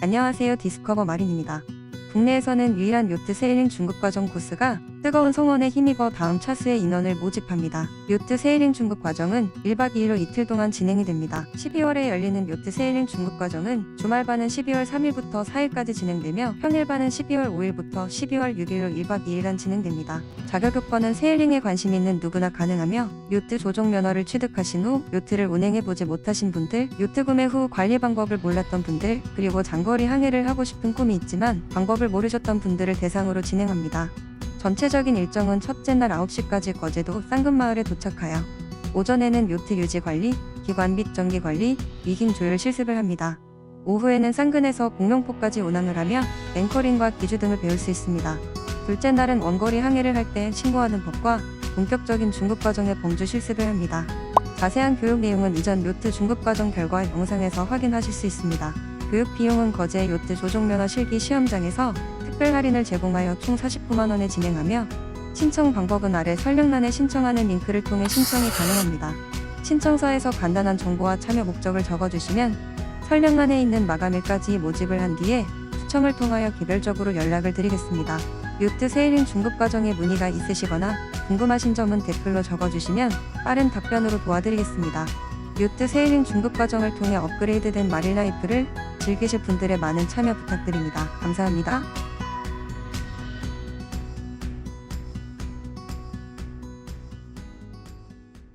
안녕하세요. 디스커버 마린입니다. 국내에서는 유일한 요트 세일링 중급과정 코스가 뜨거운 성원에 힘입어 다음 차수의 인원을 모집합니다. 요트 세일링 중급 과정은 1박 2일로 이틀 동안 진행이 됩니다. 12월에 열리는 요트 세일링 중급 과정은 주말반은 12월 3일부터 4일까지 진행되며 평일반은 12월 5일부터 12월 6일로 1박 2일간 진행됩니다. 자격 요건은 세일링에 관심 있는 누구나 가능하며 요트 조종 면허를 취득하신 후 요트를 운행해보지 못하신 분들, 요트 구매 후 관리 방법을 몰랐던 분들, 그리고 장거리 항해를 하고 싶은 꿈이 있지만 방법을 모르셨던 분들을 대상으로 진행합니다. 전체적인 일정은 첫째 날 9시까지 거제도 쌍금마을에 도착하여 오전에는 요트 유지 관리, 기관 및 정기 관리, 위힘 조율 실습을 합니다. 오후에는 쌍근에서 공룡포까지 운항을 하며 앵커링과 기주 등을 배울 수 있습니다. 둘째 날은 원거리 항해를 할 때 신고하는 법과 본격적인 중급 과정의 범주 실습을 합니다. 자세한 교육 내용은 이전 요트 중급 과정 결과 영상에서 확인하실 수 있습니다. 교육 비용은 거제 요트 조종면허 실기 시험장에서 특별 할인을 제공하여 총 49만원에 진행하며 신청 방법은 아래 설명란에 신청하는 링크를 통해 신청이 가능합니다. 신청서에서 간단한 정보와 참여 목적을 적어주시면 설명란에 있는 마감일까지 모집을 한 뒤에 추첨을 통하여 개별적으로 연락을 드리겠습니다. 요트 세일링 중급 과정에 문의가 있으시거나 궁금하신 점은 댓글로 적어주시면 빠른 답변으로 도와드리겠습니다. 요트 세일링 중급 과정을 통해 업그레이드된 마릴라이프를 즐기실 분들의 많은 참여 부탁드립니다. 감사합니다.